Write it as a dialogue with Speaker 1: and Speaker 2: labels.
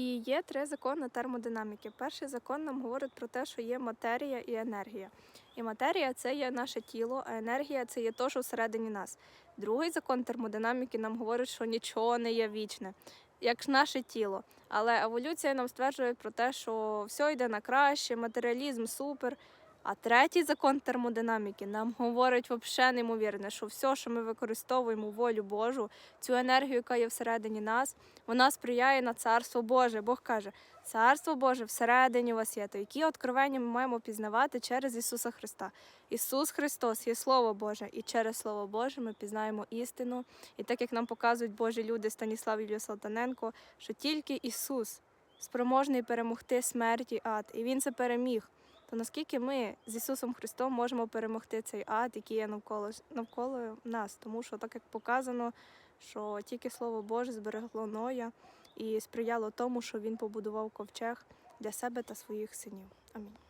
Speaker 1: І є три закони термодинаміки. Перший закон нам говорить про те, що є матерія і енергія. І матерія це є наше тіло, а енергія це є те, що всередині нас. Другий закон термодинаміки нам говорить, що нічого не є вічне, як наше тіло. Але еволюція нам стверджує про те, що все йде на краще, матеріалізм супер. А третій закон термодинаміки нам говорить взагалі неймовірне, що все, що ми використовуємо волю Божу, цю енергію, яка є всередині нас, вона сприяє на царство Боже. Бог каже, царство Боже всередині вас є. То які откровення ми маємо пізнавати через Ісуса Христа. Ісус Христос є Слово Боже, і через Слово Боже ми пізнаємо істину. І так як нам показують Божі люди Станіслав Ілля Салтаненко, що тільки Ісус спроможний перемогти смерть і ад, і Він це переміг. То наскільки ми з Ісусом Христом можемо перемогти цей ад, який є навколо, навколо нас? Тому що, так як показано, що тільки Слово Боже зберегло Ноя і сприяло тому, що він побудував ковчег для себе та своїх синів. Амінь.